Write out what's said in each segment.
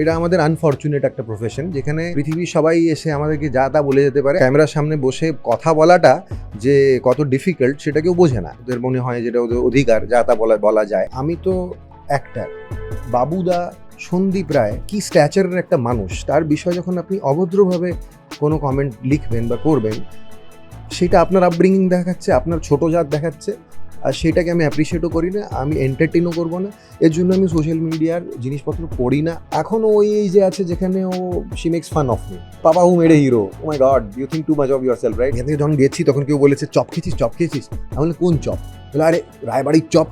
এটা আমাদের আনফর্চুনেট একটা প্রফেশন যেখানে পৃথিবীর সবাই এসে আমাদেরকে যা তা বলে যেতে পারে। ক্যামেরার সামনে বসে কথা বলাটা যে কত ডিফিকাল্ট সেটা কেউ বোঝে না। ওদের মনে হয় যেটা ওদের অধিকার, যা তা বলা বলা যায়। আমি তো অ্যাক্টার বাবুদা সন্দীপ রায় কি স্ট্যাচারের একটা মানুষ, তার বিষয়ে যখন আপনি অভদ্রভাবে কোনো কমেন্ট লিখবেন বা করবেন, সেটা আপনার আপব্রিঙ্গিং দেখাচ্ছে, আপনার ছোট জাত দেখাচ্ছে আর সেটাকে আমি অ্যাপ্রিসিয়েটও করি না আমি এন্টারটেনও করব না। এর জন্য আমি সোশ্যাল মিডিয়ার জিনিসপত্র পড়ি না। এখনও ওই এই যে আছে যেখানে ও she makes fun of me papa who made hero oh my god you think too much of yourself right এখান যখন গেছি তখন কেউ বলেছে চপ খেয়েছিস চপ খেয়েছিস? বললাম, কোন চপ? বলে আরে রায়বাড়ির চপ।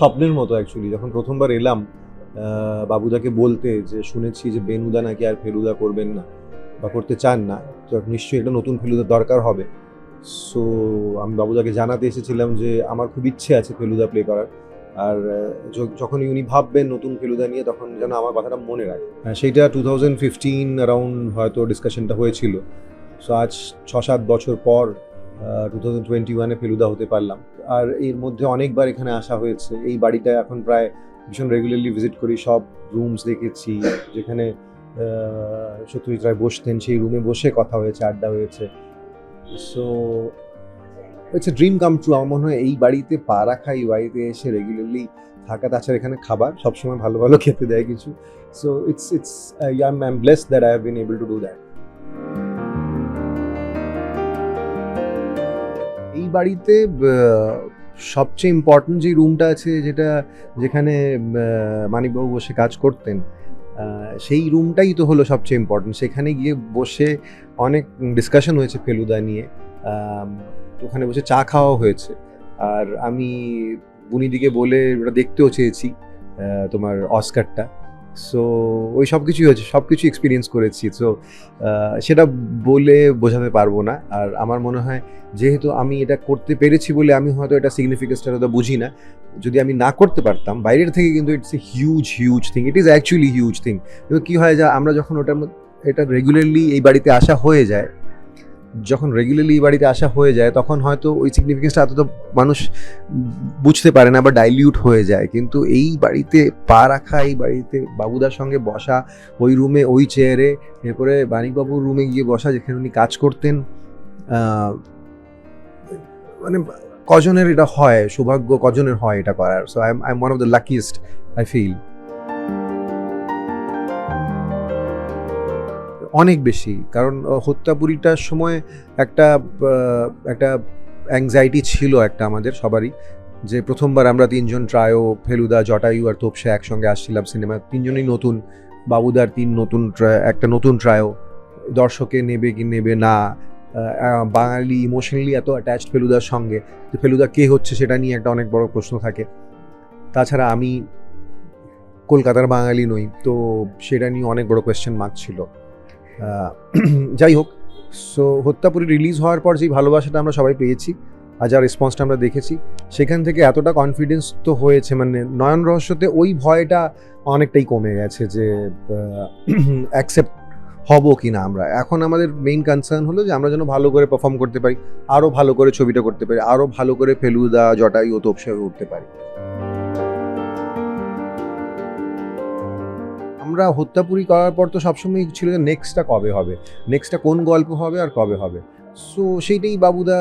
স্বপ্নের মতো অ্যাকচুয়ালি যখন প্রথমবার এলাম বাবুদাকে বলতে যে শুনেছি যে বেনুদা নাকি আর ফেলুদা করবেন না বা করতে চান না। তো নিশ্চয়ই একটা নতুন ফেলুদা দরকার হবে। সো আমি বাবুদাকে জানাতে এসেছিলাম যে আমার খুব ইচ্ছে আছে ফেলুদা প্লে করার। আর যখনই উনি ভাববেন নতুন ফেলুদা নিয়ে তখন যেন আমার কথাটা মনে রাখে। হ্যাঁ, সেইটা টু থাউজেন্ড ফিফটিন অ্যারাউন্ড হয়তো ডিসকাশনটা হয়েছিল। সো আজ ছ সাত বছর পর টু থাউজেন্ড টোয়েন্টি ওয়ানে ফেলুদা হতে পারলাম। আর এর মধ্যে অনেকবার এখানে আসা হয়েছে। এই বাড়িটা এখন প্রায় ভীষণ রেগুলারলি ভিজিট করি। সব রুমস দেখেছি, যেখানে সত্যজিৎ রায় বসতেন, সেই রুমে বসে কথা হয়েছে, আড্ডা হয়েছে। So it's a dream come true আমার মনে হয় এই বাড়িতে পা রাখা, এই বাড়িতে এসে রেগুলারলি থাকা, তাছাড়া এখানে খাবার সবসময় ভালো ভালো খেতে দেয় কিছু। So it's it's I am I am blessed that I have been able to do that এই বাড়িতে সবচেয়ে ইম্পর্টেন্ট যে রুমটা আছে যেটা যেখানে মানিকবাবু বসে কাজ করতেন সেই রুমটাই তো হলো সবচেয়ে ইম্পর্টেন্ট সেখানে গিয়ে বসে অনেক ডিসকাশন হয়েছে ফেলুদা নিয়ে। ওখানে বসে চা খাওয়া হয়েছে। আর আমি বুনিদিকে বলে ওটা দেখতেও চেয়েছি তোমার অস্কারটা। সো ওই সব কিছুই হয়েছে সব কিছু এক্সপিরিয়েন্স করেছি সো সেটা বলে বোঝাতে পারব না। আর আমার মনে হয়, যেহেতু আমি এটা করতে পেরেছি বলে আমি হয়তো এটা সিগনিফিকেন্সটা হয়তো বুঝি না, যদি আমি না করতে পারতাম, বাইরের থেকে কিন্তু it's a huge huge thing it is actually huge thing কিন্তু কী হয় যা, আমরা যখন ওটার এটা রেগুলারলি এই বাড়িতে আসা হয়ে যায় যখন রেগুলারলি বাড়িতে আসা হয়ে যায়, তখন হয়তো ওই সিগনিফিকেন্সটা এতটা মানুষ বুঝতে পারে না বা ডাইলিউট হয়ে যায়। কিন্তু এই বাড়িতে পা রাখা, এই বাড়িতে বাবুদার সঙ্গে বসা, ওই রুমে ওই চেয়ারে এরপরে বাণিকবাবুর রুমে গিয়ে বসা, যেখানে উনি কাজ করতেন মানে কজনের এটা হয়, সৌভাগ্য কজনের হয় এটা করার। So I am I am one of the luckiest I feel অনেক বেশি। কারণ হত্যাপুরিটার সময় একটা একটা অ্যাংজাইটি ছিল একটা আমাদের সবারই। যে প্রথমবার আমরা তিনজন ট্রায়ো, ফেলুদা, জটায়ু আর তোপসে একসঙ্গে আসছিলাম সিনেমা। তিনজনই নতুন, বাবুদার তিন নতুন একটা নতুন ট্রায়ো। দর্শকে নেবে কি নেবে না বাঙালি ইমোশনালি এত অ্যাটাচড ফেলুদার সঙ্গে। যে ফেলুদা কে হচ্ছে সেটা নিয়ে একটা অনেক বড় প্রশ্ন থাকে। তাছাড়া আমি কলকাতার বাঙালি নই, তো সেটা নিয়ে অনেক বড় কোয়েশ্চেন মার্ক ছিল। যাই হোক সো হত্যাপুরি রিলিজ হওয়ার পর যেই ভালোবাসাটা আমরা সবাই পেয়েছি আর যা রেসপন্সটা আমরা দেখেছি, সেখান থেকে এতটা কনফিডেন্স তো হয়েছে মানে নয়ন রহস্যতে ওই ভয়টা অনেকটাই কমে গেছে যে অ্যাকসেপ্ট হব কি না আমরা। এখন আমাদের মেইন কনসার্ন হলো যে আমরা যেন ভালো করে পারফর্ম করতে পারি আরও ভালো করে ছবিটা করতে পারি আরও ভালো করে ফেলুদা জটাই ও তোপসে হয়ে উঠতে পারি। আমরা হত্যাপুরি করার পর তো সবসময় ছিল যে নেক্সটটা কবে হবে? নেক্সটটা কোন গল্প হবে আর কবে হবে? সো সেইটাই বাবুদা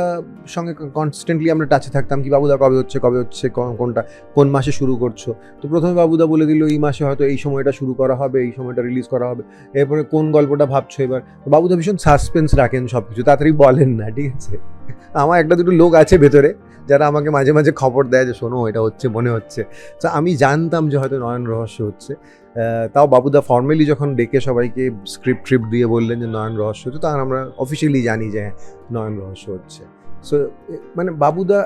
সঙ্গে কনস্ট্যান্টলি আমরা টাচে থাকতাম কি বাবুদা কবে হচ্ছে কবে হচ্ছে কোনটা, কোন মাসে শুরু করছ? তো প্রথমে বাবুদা বলে দিল, এই মাসে হয়তো এই সময়টা শুরু করা হবে, এই সময়টা রিলিজ করা হবে। এরপরে কোন গল্পটা ভাবছ এবার? বাবুদা ভীষণ সাসপেন্স রাখেন সব কিছু তাড়াতাড়ি বলেন না, ঠিক আছে? আমার একটা দুটো লোক আছে ভেতরে যারা আমাকে মাঝে মাঝে খবর দেয় যে শোনো এটা হচ্ছে মনে হচ্ছে। তো আমি জানতাম যে হয়তো নয়ন রহস্য হচ্ছে। তাও বাবুদা ফর্মালি যখন ডেকে সবাইকে স্ক্রিপ্ট ট্রিপ দিয়ে বললেন যে নয়ন রহস্য হচ্ছে তখন আমরা অফিসিয়ালি জানি যে হ্যাঁ, নয়ন রহস্য হচ্ছে। সো মানে বাবুদা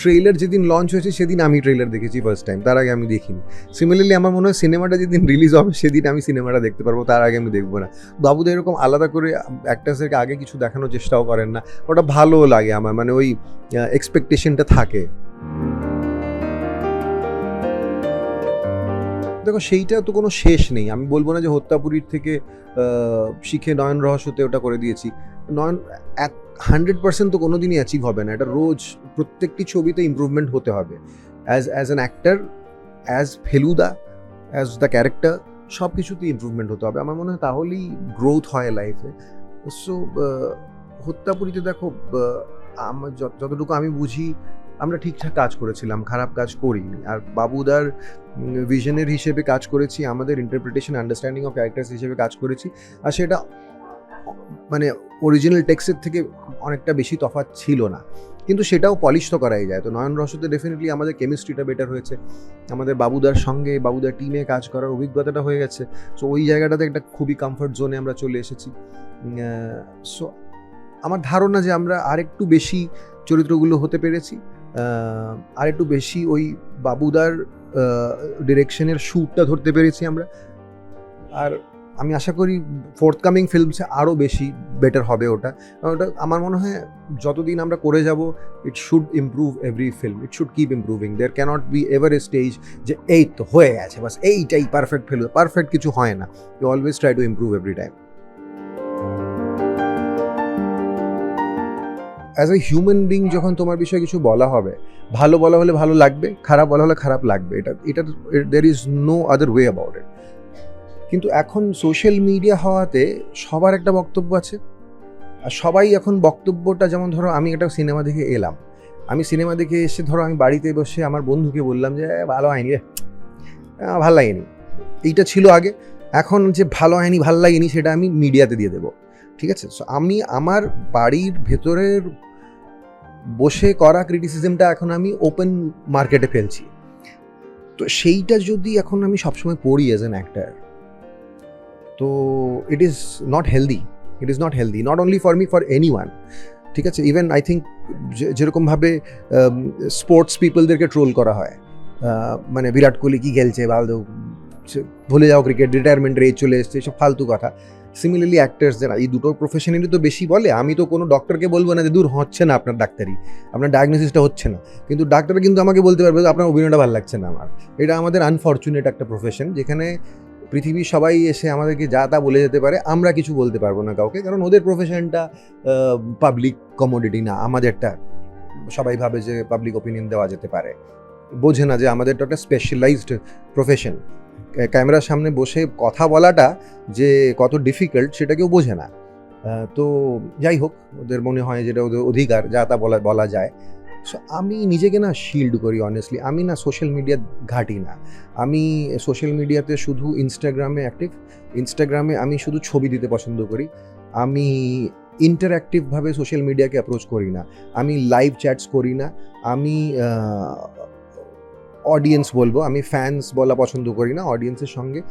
ট্রেলার যেদিন লঞ্চ হয়েছে, সেদিন আমি ট্রেলার দেখেছি ফার্স্ট টাইম তার আগে আমি দেখিনি। সিমিলারলি আমার মনে হয় সিনেমাটা যেদিন রিলিজ হবে, সেদিন আমি সিনেমাটা দেখতে পারব, তার আগে আমি দেখব না। বাবুদা এরকম আলাদা করে অ্যাক্টার্সদেরকে আগে কিছু দেখানোর চেষ্টাও করেন না ওটা ভালোও লাগে আমার মানে ওই এক্সপেকটেশনটা থাকে। দেখো, সেইটা তো কোনো শেষ নেই। আমি বলব না যে হত্যাপুরীর থেকে শিখে নয়ন রহস্যতে ওটা করে দিয়েছি। নয়ন এক হান্ড্রেড পার্সেন্ট তো কোনো দিনই অ্যাচিভ হবে না। এটা রোজ প্রত্যেকটি ছবিতে ইম্প্রুভমেন্ট হতে হবে। As as an actor as Feluda as the character সব কিছুতেই ইম্প্রুভমেন্ট হতে হবে। আমার মনে হয় তাহলেই গ্রোথ হয় লাইফে সো হত্যাপুরিতে দেখো আমার যত- যতটুকু আমি বুঝি, আমরা ঠিকঠাক কাজ করেছিলাম, খারাপ কাজ করিনি। আর বাবুদার ভিশনের হিসেবে কাজ করেছি, আমাদের ইন্টারপ্রিটেশন আন্ডারস্ট্যান্ডিং অফ ক্যারেক্টার্স হিসেবে কাজ করেছি। আর সেটা মানে অরিজিনাল টেক্সের থেকে অনেকটা বেশি তফাৎ ছিল না। কিন্তু সেটাও পলিশ তো করাই যায়। তো নয়ন রসতে ডেফিনেটলি আমাদের কেমিস্ট্রিটা বেটার হয়েছে। আমাদের বাবুদার সঙ্গে বাবুদার টিমে কাজ করার অভিজ্ঞতাটা হয়ে গেছে। সো ওই জায়গাটাতে একটা খুবই কমফর্ট জোনে আমরা চলে এসেছি। সো আমার ধারণা যে আমরা আরেকটু বেশি চরিত্রগুলো হতে পেরেছি। আহ, আরেকটু বেশি ওই বাবুদার ডিরেকশনের শ্যুটটা ধরতে পেরেছি আমরা। আর আমি আশা করি ফোর্থকামিং ফিল্মসে আরও বেশি বেটার হবে ওটা। ওটা আমার মনে হয় যতদিন আমরা করে যাব it should improve every film it should keep improving there can't be ever a stage যে এই তো হয়ে গেছে, বাস এইটাই পারফেক্ট ফিল্ম পারফেক্ট কিছু হয় না। You always try to improve every time as a human being যখন তোমার বিষয়ে কিছু বলা হবে, ভালো বলা হলে ভালো লাগবে, খারাপ বলা হলে খারাপ লাগবে, এটা এটা there is no other way about it কিন্তু এখন সোশ্যাল মিডিয়া হওয়াতে সবার একটা বক্তব্য আছে। আর সবাই এখন বক্তব্যটা যেমন ধরো আমি একটা সিনেমা দেখে এলাম। আমি সিনেমা দেখে এসে ধরো আমি বাড়িতে বসে আমার বন্ধুকে বললাম যে "এ, ভালো হয়নি রে। ভালো লাগেনি। এইটা ছিল আগে। এখন যে ভালো হয়নি ভালো লাগেনি সেটা আমি মিডিয়াতে দিয়ে দেবো। ঠিক আছে? সো আমি আমার বাড়ির ভেতরের বসে করা ক্রিটিসিজমটা এখন আমি ওপেন মার্কেটে ফেলছি। তো সেইটা যদি এখন আমি সবসময় পড়ি অ্যাজ অ্যান অ্যাক্টার তো it is not healthy it is not healthy not only for me for anyone ঠিক আছে? ইভেন আই থিঙ্ক যেরকমভাবে স্পোর্টস পিপলদেরকে ট্রোল করা হয় মানে বিরাট কোহলি কী খেলছে ভালো ভুলে যাও ক্রিকেট রিটায়ারমেন্ট এজ চলে এসছে, এসব ফালতু কথা। সিমিলারলি অ্যাক্টার্সদের এই দুটো প্রফেশনেরই তো বেশি বলে, আমি তো কোনো ডক্টরকে বলব না যে, দূর, হচ্ছে না আপনার ডাক্তারি, আপনার ডায়াগনোসিসটা হচ্ছে না। কিন্তু ডাক্তার কিন্তু আমাকে বলতে পারবে আপনার অভিনয়টা ভালো লাগছে না আমার। এটা আমাদের আনফর্চুনেট একটা প্রফেশন যেখানে পৃথিবীর সবাই এসে আমাদেরকে যা তা বলে যেতে পারে, আমরা কিছু বলতে পারব না কাউকে। কারণ ওদের প্রফেশনটা পাবলিক কমোডিটি না। আমাদেরটা সবাই ভাবে যে পাবলিক ওপিনিয়ন দেওয়া যেতে পারে। বোঝে না যে আমাদেরটা একটা স্পেশালাইজড প্রফেশন ক্যামেরার সামনে বসে কথা বলাটা যে কত ডিফিকাল্ট সেটা কেউ বোঝে না। তো যাই হোক, ওদের মনে হয় যেটা ওদের অধিকার, যা তা বলা বলা যায়। সো আমি নিজেকে না শিল্ড করি অনেস্টলি আমি না সোশ্যাল মিডিয়া ঘাটি না। আমি সোশ্যাল মিডিয়াতে শুধু ইনস্টাগ্রামে অ্যাক্টিভ ইনস্টাগ্রামে আমি শুধু ছবি দিতে পছন্দ করি। আমি ইন্টারঅ্যাক্টিভভাবে সোশ্যাল মিডিয়াকে অ্যাপ্রোচ করি না। আমি লাইভ চ্যাটস করি না। আমি অডিয়েন্স বলব। আমি ফ্যান্স বলা পছন্দ করি না অডিয়েন্সের সঙ্গে।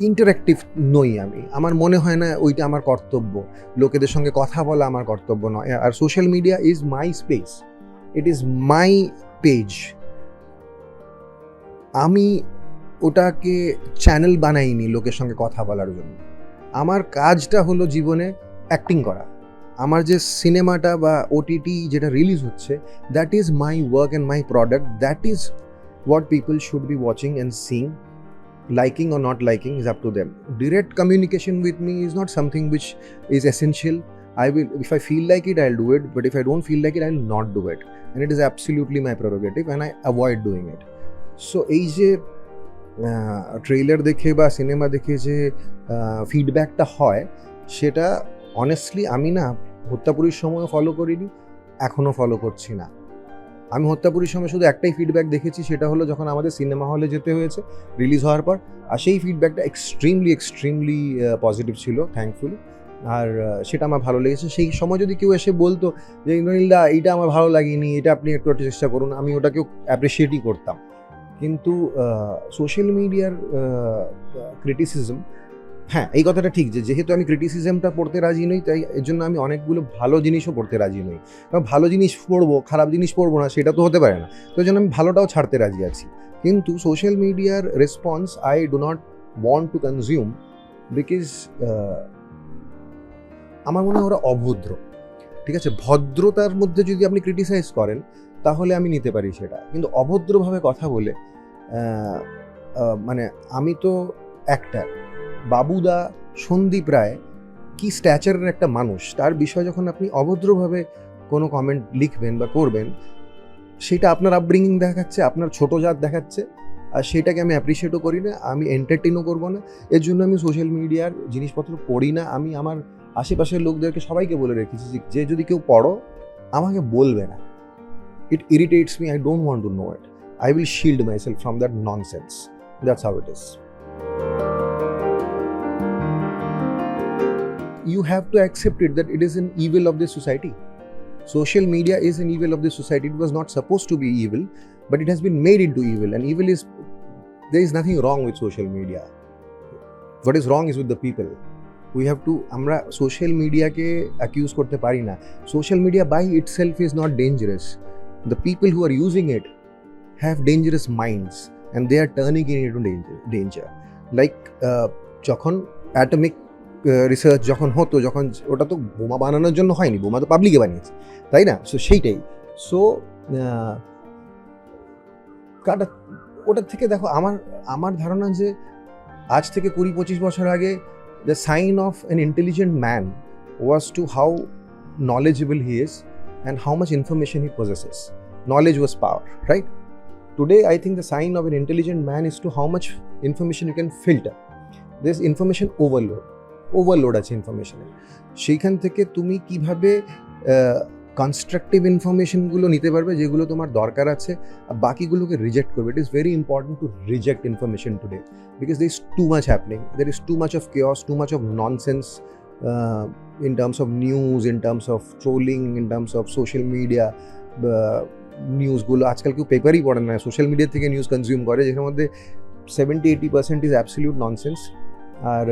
ইন্টারঅ্যাক্টিভ নই আমি। আমার মনে হয় না ওইটা আমার কর্তব্য। লোকেদের সঙ্গে কথা বলা আমার কর্তব্য নয়। আর social media is my space it is my page আমি ওটাকে চ্যানেল বানাইনি লোকের সঙ্গে কথা বলার জন্য। আমার কাজটা হলো জীবনে অ্যাক্টিং করা। আমার যে সিনেমাটা বা ওটিটি যেটা রিলিজ হচ্ছে that is my work and my product that is what people should be watching and seeing liking or not liking is up to them direct communication with me is not something which is essential i will, if i feel like it, i'll do it, but if i don't feel like it, i'll not do it. And it is absolutely my prerogative and i avoid doing it. So, এই যে trailer দেখে বা cinema দেখে যে ফিডব্যাকটা হয়, সেটা honestly আমি না হত্যাপুরীর সময় ফলো করিনি, এখনও ফলো করছি না। আমি হত্যাপুরীর সময় শুধু একটাই ফিডব্যাক দেখেছি, সেটা হলো যখন আমাদের সিনেমা হলে যেতে হয়েছে রিলিজ হওয়ার পর, আর সেই ফিডব্যাকটা এক্সট্রিমলি এক্সট্রিমলি পজিটিভ ছিল থ্যাঙ্কফুলি আর সেটা আমার ভালো লেগেছে। সেই সময় যদি কেউ এসে বলতো যে, ইন্দ্রনীলদা, এইটা আমার ভালো লাগেনি, এটা আপনি একটু একটু চেষ্টা করুন, আমি ওটাকেও অ্যাপ্রিসিয়েটই করতাম। কিন্তু সোশ্যাল মিডিয়ার ক্রিটিসিজম হ্যাঁ এই কথাটা ঠিক যে, যেহেতু আমি ক্রিটিসিজমটা পড়তে রাজি নই, তাই এর জন্য আমি অনেকগুলো ভালো জিনিসও পড়তে রাজি নই। কারণ ভালো জিনিস পড়ব, খারাপ জিনিস পড়ব না, সেটা তো হতে পারে না। তো জন্য আমি ভালোটাও ছাড়তে রাজি আছি। কিন্তু সোশ্যাল মিডিয়ার response I do not want to consume because আমার মনে হয় ওরা অভদ্র। ঠিক আছে? ভদ্রতার মধ্যে যদি আপনি ক্রিটিসাইজ করেন, তাহলে আমি নিতে পারি সেটা। কিন্তু অভদ্রভাবে কথা বলে মানে আমি তো অ্যাক্টার বাবুদা সন্দীপ রায় কি স্ট্যাচারের একটা মানুষ? তার বিষয়ে যখন আপনি অভদ্রভাবে কোনো কমেন্ট লিখবেন বা করবেন, সেটা আপনার আপব্রিঙ্গিং দেখাচ্ছে, আপনার ছোট জাত দেখাচ্ছে, আর সেটাকে আমি অ্যাপ্রিসিয়েটও করি না, আমি এন্টারটেনও করব না। এর জন্য আমি সোশ্যাল মিডিয়ার জিনিসপত্র পড়ি না। আমি আমার আশেপাশের লোকদেরকে সবাইকে বলে রেখেছি যে- যে যদি কেউ পড়ো আমাকে বলবে না it irritates me I don't want to know it I will shield myself from that nonsense that's how it is you have to accept it that it is an evil of this society. Social media is an evil of this society. It was not supposed to be evil, but it has been made into evil. And evil is there is nothing wrong with social media. What is wrong is with the people. We have to আমরা social মিডিয়াকে accused করতে পারি না। Social media by itself is not dangerous the people who are using it have dangerous minds and they are turning in into danger like যখন atomic research যখন হতো, যখন ওটা তো বোমা বানানোর জন্য হয়নি, বোমা তো পাবলিকে বানিয়েছে, তাই না? সো সেইটাই। সো কাটা, ওটার থেকে দেখো, আমার আমার ধারণা যে আজ থেকে কুড়ি পঁচিশ বছর আগে The sign of an intelligent man was to how knowledgeable he is and how much information he possesses. Knowledge was power, right? Today, I think the sign of an intelligent man is to how much information you can filter. There's information overload. Overload আছে ইনফরমেশনের সেইখান থেকে তুমি কিভাবে constructive ইনফরমেশনগুলো নিতে পারবে যেগুলো তোমার দরকার আছে আর বাকিগুলোকে রিজেক্ট করবে। It is very important to reject information today because there is too much happening there is too much of chaos too much of nonsense in terms of news, in terms of trolling, in terms of social media, নিউজগুলো আজকাল কেউ পেপারই পড়ে না। Social media থেকে news consume করে যেটার মধ্যে seventy eighty percent is absolute nonsense আর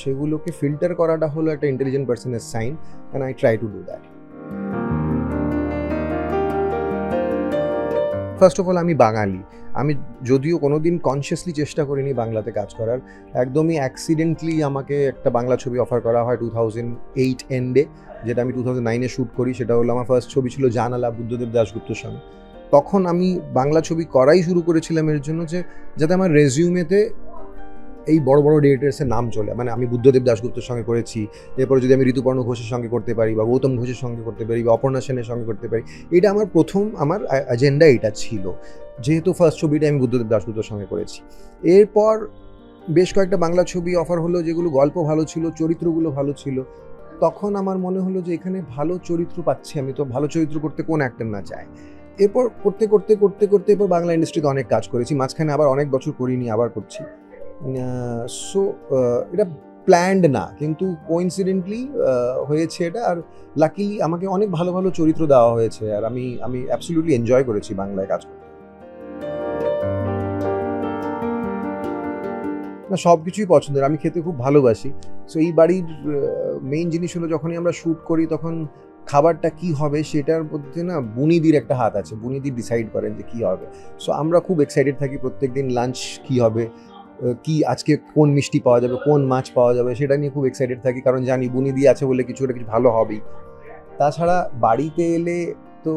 সেগুলোকে ফিল্টার করাটা হলো একটা ইন্টেলিজেন্ট পার্সনের sign and I try to do that first of all আমি বাঙালি। আমি যদিও কোনো দিন কনসিয়াসলি চেষ্টা করিনি বাংলাতে কাজ করার। একদমই অ্যাক্সিডেন্টলি আমাকে একটা বাংলা ছবি অফার করা হয় টু থাউজেন্ড এইট এন্ডে যেটা আমি টু থাউজেন্ড নাইনে শ্যুট করি। সেটা হলো আমার ফার্স্ট ছবি ছিল জানালা বুদ্ধদেব দাশগুপ্তর সঙ্গে তখন আমি বাংলা ছবি করাই শুরু করেছিলাম এর জন্য যে, যাতে আমার রেজিউমেতে এই বড় বড় ডিরেক্টরসের নাম চলে। মানে আমি বুদ্ধদেব দাশগুপ্তর সঙ্গে করেছি, এরপরে যদি আমি ঋতুপর্ণ ঘোষের সঙ্গে করতে পারি বা গৌতম ঘোষের সঙ্গে করতে পারি বা অপর্ণা সেনের সঙ্গে করতে পারি, এটা আমার প্রথম আমার এজেন্ডা এটা ছিল। যেহেতু ফার্স্ট ছবিটা আমি বুদ্ধদেব দাশগুপ্তর সঙ্গে করেছি। এরপর বেশ কয়েকটা বাংলা ছবি অফার হলো, যেগুলো গল্প ভালো ছিল, চরিত্রগুলো ভালো ছিল। তখন আমার মনে হলো যে এখানে ভালো চরিত্র পাচ্ছি আমি, তো ভালো চরিত্র করতে কোন অ্যাক্টর না চায় এরপর করতে করতে করতে করতে এরপর বাংলা ইন্ডাস্ট্রিতে অনেক কাজ করেছি, মাঝখানে আবার অনেক বছর করিনি, আবার করছি। সো এটা প্ল্যান্ড না, কিন্তু কোইন্সিডেন্টলি হয়েছে এটা। আর লাকিলি আমাকে অনেক ভালো ভালো চরিত্র দেওয়া হয়েছে, আর আমি আমি অ্যাবসলিউটলি এনজয় করেছি বাংলায় কাজ করতে। না সব কিছুই পছন্দের, আমি খেতে খুব ভালোবাসি। সো এই বাড়ির মেইন জিনিস হলো যখনই আমরা শ্যুট করি, তখন খাবারটা কি হবে সেটার মধ্যে না বুনিদির একটা হাত আছে। বুনিদি ডিসাইড করেন যে কি হবে। সো আমরা খুব এক্সাইটেড থাকি প্রত্যেক দিন লাঞ্চ কি হবে কি আজকে কোন মিষ্টি পাওয়া যাবে, কোন মাছ পাওয়া যাবে, সেটা নিয়ে খুব এক্সাইটেড থাকি, কারণ জানি বুনিদি আছে বলে কিছু একটা কিছু ভালো হবেই। তাছাড়া বাড়িতে এলে তো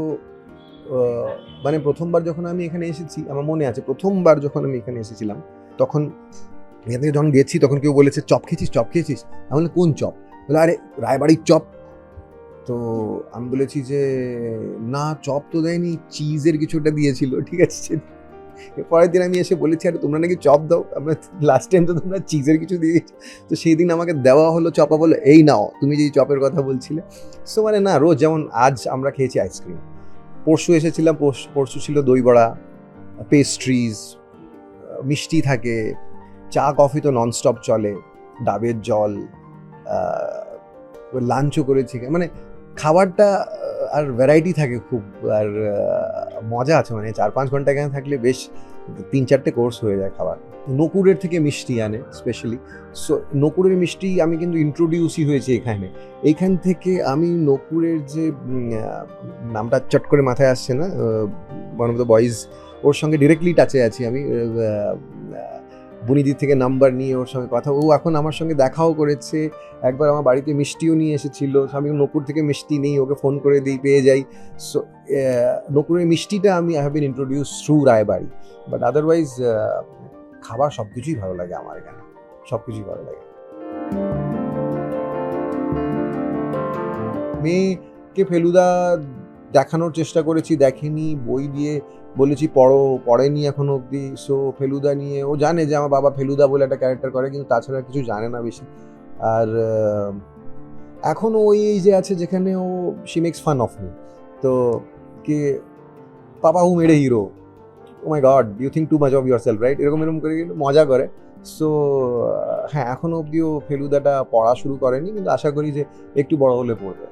মানে প্রথমবার যখন আমি এখানে এসেছি, আমার মনে আছে প্রথমবার যখন আমি এখানে এসেছিলাম, তখন এখান থেকে যখন গেছি, তখন কেউ বলেছে, চপ খেয়েছিস চপ খেয়েছিস? আমি বললাম, কোন চপ? বলে আরে, রায়বাড়ির চপ। তো আমি বলেছি যে, না, চপ তো দেয়নি চিজের কিছুটা দিয়েছিল। ঠিক আছে পরের দিন আমি এসে বলেছি, আরে, তোমরা নাকি চপ দাও? আমরা লাস্ট টাইম তো তোমরা চিজের কিছু দিয়েছ। তো সেই দিন আমাকে দেওয়া হলো চপা বলে এই নাও, তুমি যে চপের কথা বলছিলে। সো মানে না, রোজ যেমন আজ আমরা খেয়েছি আইসক্রিম পরশু এসেছিলাম, পরশু- ছিল দই বড়া পেস্ট্রিজ মিষ্টি থাকে, চা কফি তো ননস্টপ চলে, ডাবের জল লাঞ্চও করেছি। মানে খাবারটা আর ভ্যারাইটি থাকে খুব, আর মজা আছে মানে চার পাঁচ ঘণ্টা এখানে থাকলে বেশ তিন চারটে কোর্স হয়ে যায় খাবার। নকুরের থেকে মিষ্টি আনে স্পেশালি সো নকুরের মিষ্টি আমি কিন্তু ইন্ট্রোডিউসই হয়েছি এখানে। এইখান থেকে আমি নকুরের যে নামটা চট করে মাথায় আসছে না ওয়ান অফ দ্য বয়েজ ওর সঙ্গে ডিরেক্টলি টাচে আছি আমি বুনিদির থেকে নাম্বার নিয়ে ওর সঙ্গে কথা ও এখন আমার সঙ্গে দেখাও করেছে। একবার আমার বাড়িতে মিষ্টিও নিয়ে এসেছিল। আমি নকুর থেকে মিষ্টি নেই, ওকে ফোন করে দিই, পেয়ে যাই। সো নকুরের মিষ্টিটা আমি I have been introduce through Raybari but otherwise খাবার সব কিছুই ভালো লাগে আমার এখানে। সব কিছুই ভালো লাগে। মেয়েকে ফেলুদা দেখানোর চেষ্টা করেছি, দেখেনি। বই দিয়ে বলেছি, পড়ো, পড়েনি এখনও অবধি সো ফেলুদা নিয়ে। ও জানে যে আমার বাবা ফেলুদা বলে একটা ক্যারেক্টার করে, কিন্তু তাছাড়া কিছু জানে না বেশি। আর এখনও ওই, এই যে আছে যেখানে ও she makes fun of me তো, কে, পাপা হু মেরে hero oh my god you think too much of yourself right এরকম এরকম করে কিন্তু মজা করে। সো হ্যাঁ এখনও অবধিও ফেলুদাটা পড়া শুরু করেনি, কিন্তু আশা করি যে একটু বড় হলে পড়বে।